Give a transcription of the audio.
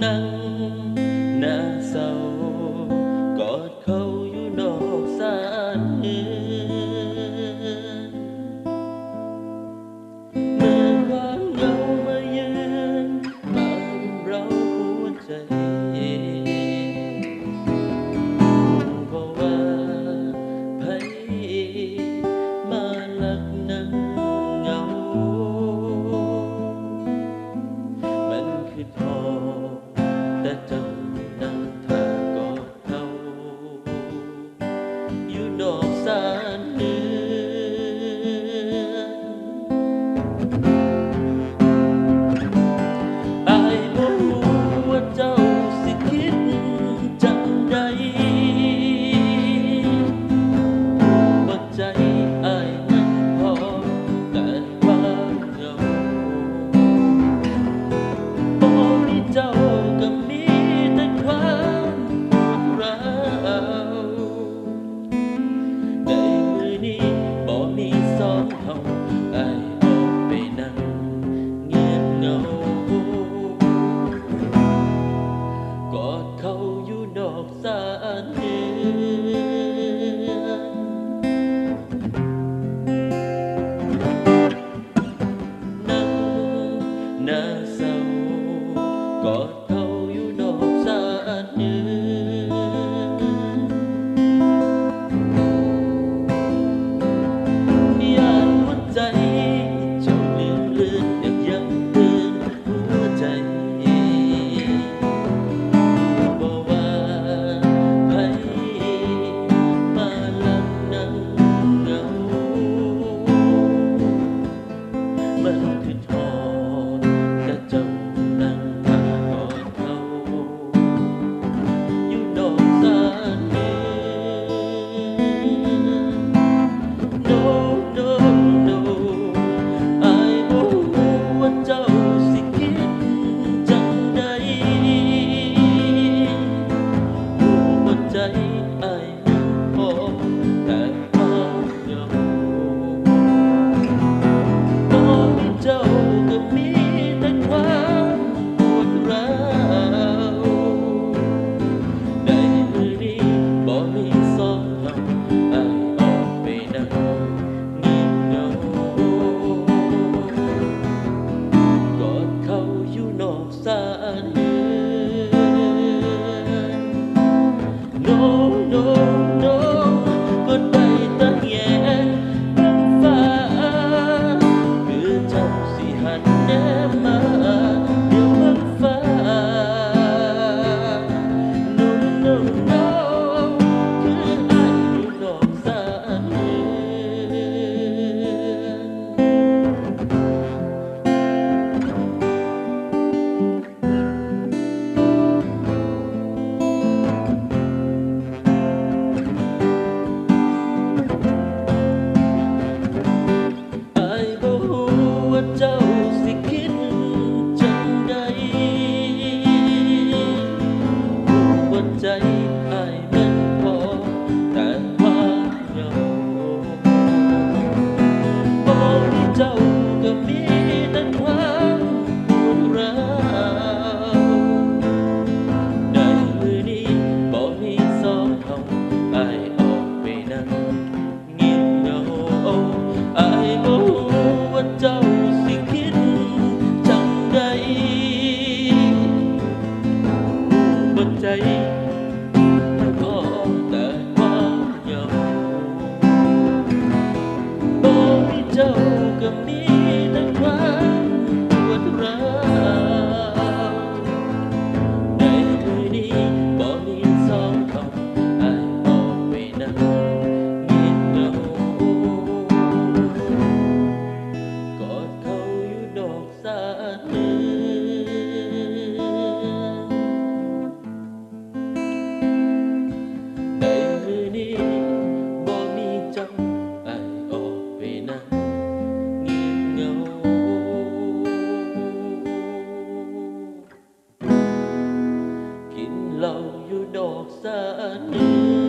nắng nã sâu còn không เจ้าก็มีแต่ความปวดร้าวในมือนี้บ่มีสองเท่ออกไปนั่งเงียบเหงาอายบ่รู้ว่าเจ้าสิคิดจังใดบ่ใจจ้า ก็นี้ต่ควัมปวดร้าวในคืนนี้บ่มีสองคำไอายออกไปนั่งเงีเหงากอดเขาอยู่ดอกสาเตือ dog's a new.